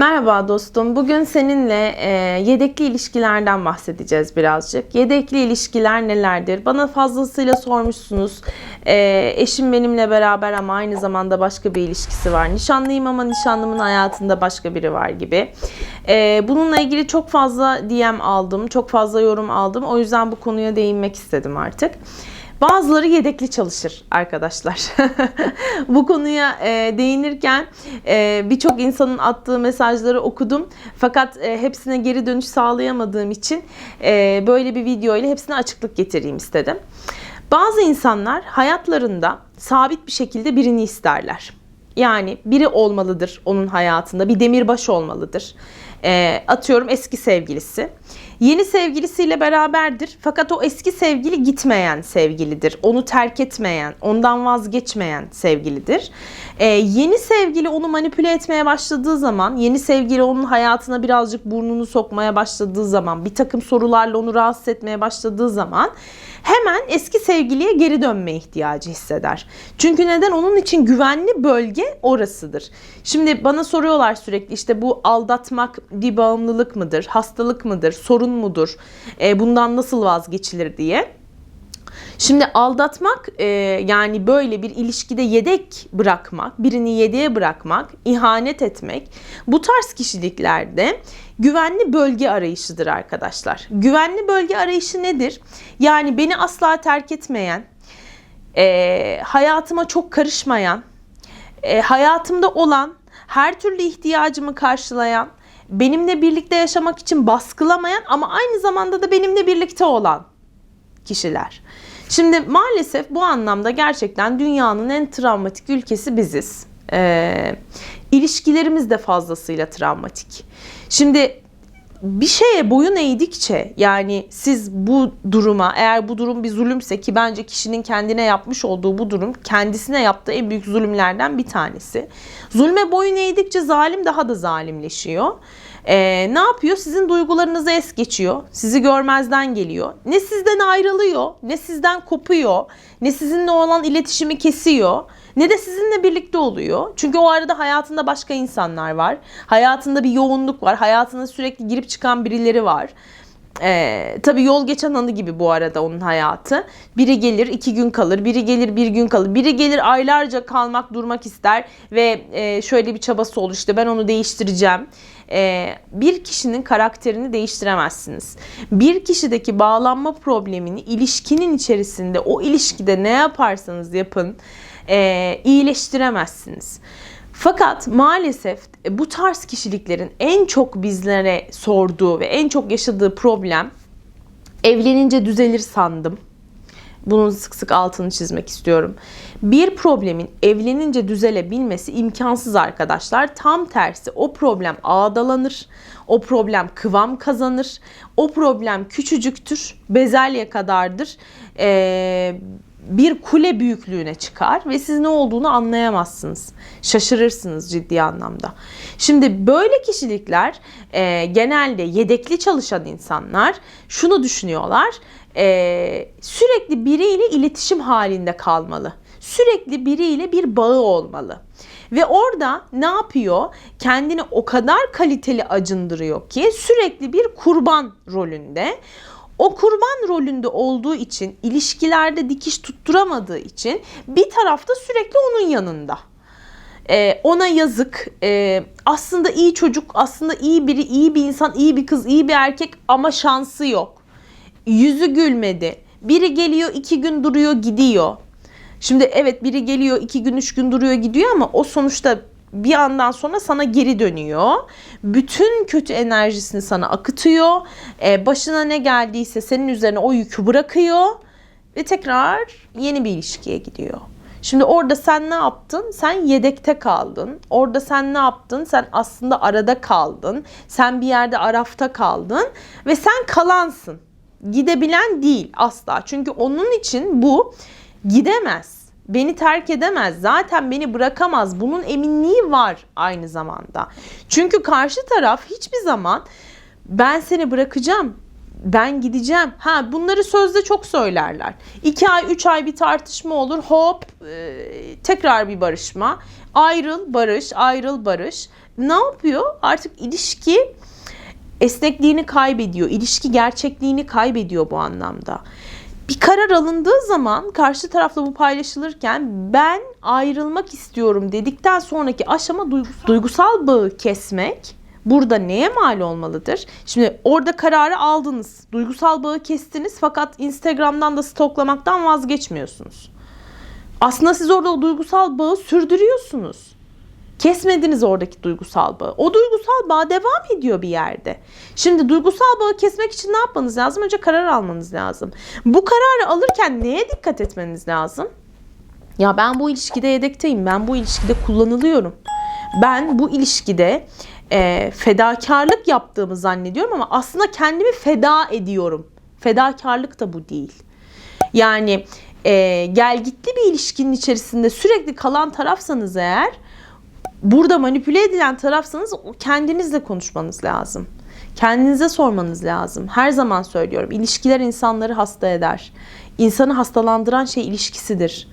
Merhaba dostum. Bugün seninle e, yedekli ilişkilerden bahsedeceğiz birazcık. Yedekli ilişkiler nelerdir? Bana fazlasıyla sormuşsunuz. E, eşim benimle beraber ama aynı zamanda başka bir ilişkisi var. Nişanlıyım ama nişanlımın hayatında başka biri var gibi. E, bununla ilgili çok fazla DM aldım, çok fazla yorum aldım. O yüzden bu konuya değinmek istedim artık. Bazıları yedekli çalışır arkadaşlar. Bu konuya e, değinirken e, birçok insanın attığı mesajları okudum. Fakat e, hepsine geri dönüş sağlayamadığım için e, böyle bir video ile hepsine açıklık getireyim istedim. Bazı insanlar hayatlarında sabit bir şekilde birini isterler. Yani biri olmalıdır onun hayatında, bir demirbaş olmalıdır. E, atıyorum eski sevgilisi. Yeni sevgilisiyle beraberdir fakat o eski sevgili gitmeyen sevgilidir. Onu terk etmeyen, ondan vazgeçmeyen sevgilidir. Ee, yeni sevgili onu manipüle etmeye başladığı zaman, yeni sevgili onun hayatına birazcık burnunu sokmaya başladığı zaman, bir takım sorularla onu rahatsız etmeye başladığı zaman hemen eski sevgiliye geri dönme ihtiyacı hisseder. Çünkü neden? Onun için güvenli bölge orasıdır. Şimdi bana soruyorlar sürekli işte bu aldatmak bir bağımlılık mıdır, hastalık mıdır, sorun mudur, e, bundan nasıl vazgeçilir diye. Şimdi aldatmak e, yani böyle bir ilişkide yedek bırakmak, birini yedeğe bırakmak, ihanet etmek bu tarz kişiliklerde güvenli bölge arayışıdır arkadaşlar. Güvenli bölge arayışı nedir? Yani beni asla terk etmeyen, e, hayatıma çok karışmayan, e, hayatımda olan, her türlü ihtiyacımı karşılayan, benimle birlikte yaşamak için baskılamayan ama aynı zamanda da benimle birlikte olan kişiler. Şimdi maalesef bu anlamda gerçekten dünyanın en travmatik ülkesi biziz. Ee, ilişkilerimiz de fazlasıyla travmatik. Şimdi bir şeye boyun eğdikçe yani siz bu duruma eğer bu durum bir zulümse ki bence kişinin kendine yapmış olduğu bu durum kendisine yaptığı en büyük zulümlerden bir tanesi. Zulme boyun eğdikçe zalim daha da zalimleşiyor. Ee, ne yapıyor? Sizin duygularınızı es geçiyor. Sizi görmezden geliyor. Ne sizden ayrılıyor, ne sizden kopuyor, ne sizinle olan iletişimi kesiyor ne de sizinle birlikte oluyor. Çünkü o arada hayatında başka insanlar var. Hayatında bir yoğunluk var. Hayatında sürekli girip çıkan birileri var. Ee, tabii yol geçen anı gibi bu arada onun hayatı. Biri gelir iki gün kalır, biri gelir bir gün kalır, biri gelir aylarca kalmak durmak ister ve e, şöyle bir çabası olur işte ben onu değiştireceğim. Ee, bir kişinin karakterini değiştiremezsiniz. Bir kişideki bağlanma problemini ilişkinin içerisinde o ilişkide ne yaparsanız yapın e, iyileştiremezsiniz. Fakat maalesef bu tarz kişiliklerin en çok bizlere sorduğu ve en çok yaşadığı problem evlenince düzelir sandım. Bunun sık sık altını çizmek istiyorum. Bir problemin evlenince düzelebilmesi imkansız arkadaşlar. Tam tersi o problem ağdalanır. O problem kıvam kazanır. O problem küçücüktür. Bezelye kadardır. Ee, bir kule büyüklüğüne çıkar ve siz ne olduğunu anlayamazsınız. Şaşırırsınız ciddi anlamda. Şimdi böyle kişilikler e, genelde yedekli çalışan insanlar şunu düşünüyorlar. E, sürekli biriyle iletişim halinde kalmalı. Sürekli biriyle bir bağı olmalı. Ve orada ne yapıyor? Kendini o kadar kaliteli acındırıyor ki sürekli bir kurban rolünde. O kurban rolünde olduğu için, ilişkilerde dikiş tutturamadığı için bir tarafta sürekli onun yanında. Ee, ona yazık. Ee, aslında iyi çocuk, aslında iyi biri, iyi bir insan, iyi bir kız, iyi bir erkek ama şansı yok. Yüzü gülmedi. Biri geliyor iki gün duruyor gidiyor. Şimdi evet biri geliyor iki gün üç gün duruyor gidiyor ama o sonuçta bir andan sonra sana geri dönüyor. Bütün kötü enerjisini sana akıtıyor. Ee, başına ne geldiyse senin üzerine o yükü bırakıyor ve tekrar yeni bir ilişkiye gidiyor. Şimdi orada sen ne yaptın? Sen yedekte kaldın. Orada sen ne yaptın? Sen aslında arada kaldın. Sen bir yerde arafta kaldın ve sen kalansın. Gidebilen değil asla. Çünkü onun için bu gidemez beni terk edemez. Zaten beni bırakamaz. Bunun eminliği var aynı zamanda. Çünkü karşı taraf hiçbir zaman ben seni bırakacağım. ben gideceğim. Ha bunları sözde çok söylerler. 2 ay 3 ay bir tartışma olur hop e, tekrar bir barışma. Ayrıl barış ayrıl barış. Ne yapıyor? Artık ilişki esnekliğini kaybediyor. İlişki gerçekliğini kaybediyor bu anlamda. Bir karar alındığı zaman karşı tarafla bu paylaşılırken ben ayrılmak istiyorum dedikten sonraki aşama duygusal, duygusal bağı kesmek burada neye mal olmalıdır? Şimdi orada kararı aldınız. Duygusal bağı kestiniz fakat Instagram'dan da stoklamaktan vazgeçmiyorsunuz. Aslında siz orada o duygusal bağı sürdürüyorsunuz. Kesmediniz oradaki duygusal bağı. O duygusal bağ devam ediyor bir yerde. Şimdi duygusal bağı kesmek için ne yapmanız lazım? Önce karar almanız lazım. Bu kararı alırken neye dikkat etmeniz lazım? Ya ben bu ilişkide yedekteyim. Ben bu ilişkide kullanılıyorum. Ben bu ilişkide e, fedakarlık yaptığımı zannediyorum ama aslında kendimi feda ediyorum. Fedakarlık da bu değil. Yani e, gel gitli bir ilişkinin içerisinde sürekli kalan tarafsanız eğer burada manipüle edilen tarafsanız kendinizle konuşmanız lazım. Kendinize sormanız lazım. Her zaman söylüyorum. İlişkiler insanları hasta eder. İnsanı hastalandıran şey ilişkisidir.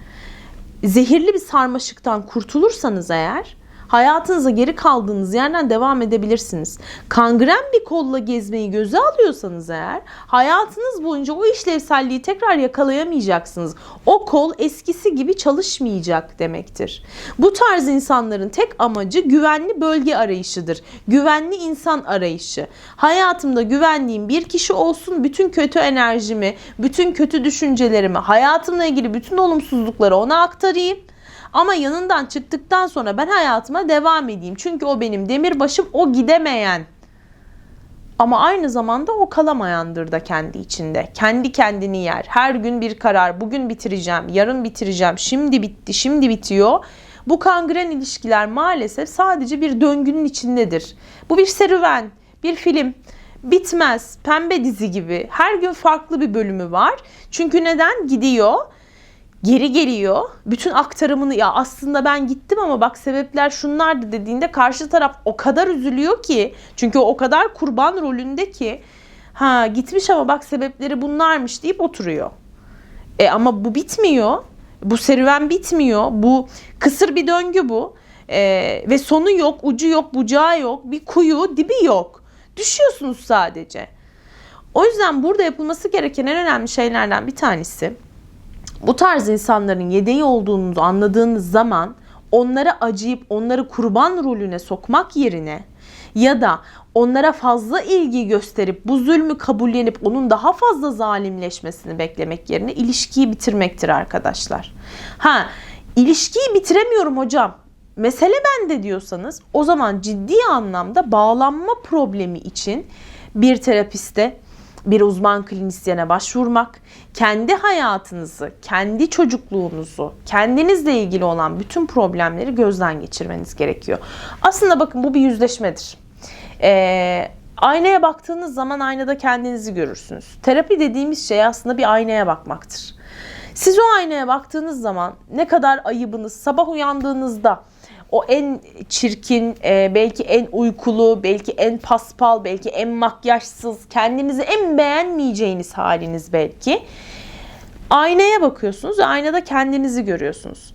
Zehirli bir sarmaşıktan kurtulursanız eğer hayatınıza geri kaldığınız yerden devam edebilirsiniz. Kangren bir kolla gezmeyi göze alıyorsanız eğer hayatınız boyunca o işlevselliği tekrar yakalayamayacaksınız. O kol eskisi gibi çalışmayacak demektir. Bu tarz insanların tek amacı güvenli bölge arayışıdır. Güvenli insan arayışı. Hayatımda güvendiğim bir kişi olsun bütün kötü enerjimi, bütün kötü düşüncelerimi, hayatımla ilgili bütün olumsuzlukları ona aktarayım. Ama yanından çıktıktan sonra ben hayatıma devam edeyim. Çünkü o benim demirbaşım, o gidemeyen. Ama aynı zamanda o kalamayandır da kendi içinde. Kendi kendini yer. Her gün bir karar. Bugün bitireceğim, yarın bitireceğim. Şimdi bitti, şimdi bitiyor. Bu kangren ilişkiler maalesef sadece bir döngünün içindedir. Bu bir serüven, bir film. Bitmez. Pembe dizi gibi. Her gün farklı bir bölümü var. Çünkü neden? Gidiyor geri geliyor. Bütün aktarımını ya aslında ben gittim ama bak sebepler şunlardı dediğinde karşı taraf o kadar üzülüyor ki çünkü o kadar kurban rolünde ki ha gitmiş ama bak sebepleri bunlarmış deyip oturuyor. E ama bu bitmiyor. Bu serüven bitmiyor. Bu kısır bir döngü bu. E, ve sonu yok, ucu yok, bucağı yok, bir kuyu, dibi yok. Düşüyorsunuz sadece. O yüzden burada yapılması gereken en önemli şeylerden bir tanesi bu tarz insanların yedeği olduğunu anladığınız zaman onlara acıyıp onları kurban rolüne sokmak yerine ya da onlara fazla ilgi gösterip bu zulmü kabullenip onun daha fazla zalimleşmesini beklemek yerine ilişkiyi bitirmektir arkadaşlar. Ha, ilişkiyi bitiremiyorum hocam. Mesele bende diyorsanız o zaman ciddi anlamda bağlanma problemi için bir terapiste bir uzman klinisyene başvurmak, kendi hayatınızı, kendi çocukluğunuzu, kendinizle ilgili olan bütün problemleri gözden geçirmeniz gerekiyor. Aslında bakın bu bir yüzleşmedir. Ee, aynaya baktığınız zaman aynada kendinizi görürsünüz. Terapi dediğimiz şey aslında bir aynaya bakmaktır. Siz o aynaya baktığınız zaman ne kadar ayıbınız, sabah uyandığınızda o en çirkin, e, belki en uykulu, belki en paspal, belki en makyajsız, kendinizi en beğenmeyeceğiniz haliniz belki. Aynaya bakıyorsunuz ve aynada kendinizi görüyorsunuz.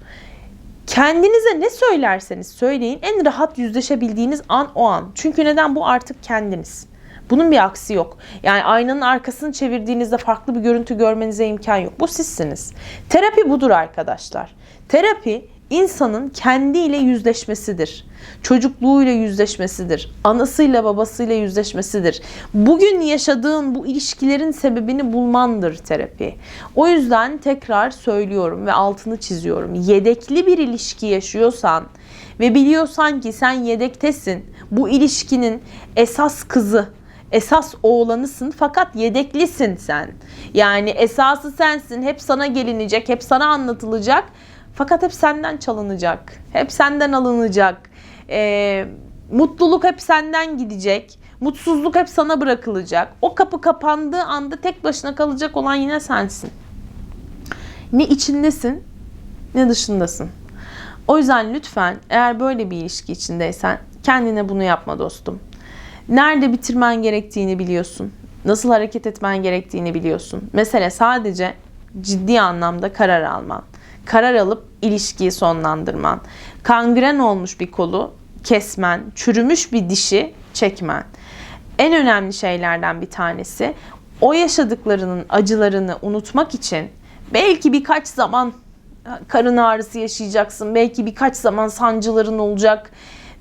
Kendinize ne söylerseniz söyleyin en rahat yüzleşebildiğiniz an o an. Çünkü neden bu artık kendiniz. Bunun bir aksi yok. Yani aynanın arkasını çevirdiğinizde farklı bir görüntü görmenize imkan yok. Bu sizsiniz. Terapi budur arkadaşlar. Terapi insanın kendiyle yüzleşmesidir. Çocukluğuyla yüzleşmesidir. Anasıyla babasıyla yüzleşmesidir. Bugün yaşadığın bu ilişkilerin sebebini bulmandır terapi. O yüzden tekrar söylüyorum ve altını çiziyorum. Yedekli bir ilişki yaşıyorsan ve biliyorsan ki sen yedektesin. Bu ilişkinin esas kızı, esas oğlanısın fakat yedeklisin sen. Yani esası sensin. Hep sana gelinecek, hep sana anlatılacak fakat hep senden çalınacak. Hep senden alınacak. Ee, mutluluk hep senden gidecek. Mutsuzluk hep sana bırakılacak. O kapı kapandığı anda tek başına kalacak olan yine sensin. Ne içindesin ne dışındasın. O yüzden lütfen eğer böyle bir ilişki içindeysen kendine bunu yapma dostum. Nerede bitirmen gerektiğini biliyorsun. Nasıl hareket etmen gerektiğini biliyorsun. Mesele sadece ciddi anlamda karar alman. Karar alıp ilişkiyi sonlandırman. Kangren olmuş bir kolu kesmen, çürümüş bir dişi çekmen. En önemli şeylerden bir tanesi o yaşadıklarının acılarını unutmak için belki birkaç zaman karın ağrısı yaşayacaksın. Belki birkaç zaman sancıların olacak.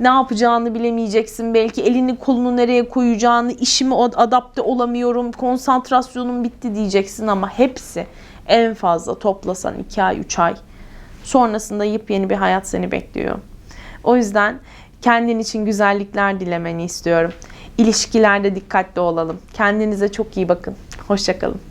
Ne yapacağını bilemeyeceksin. Belki elini kolunu nereye koyacağını, işime adapte olamıyorum, konsantrasyonum bitti diyeceksin ama hepsi en fazla toplasan 2 ay, 3 ay. Sonrasında yepyeni bir hayat seni bekliyor. O yüzden kendin için güzellikler dilemeni istiyorum. İlişkilerde dikkatli olalım. Kendinize çok iyi bakın. Hoşçakalın.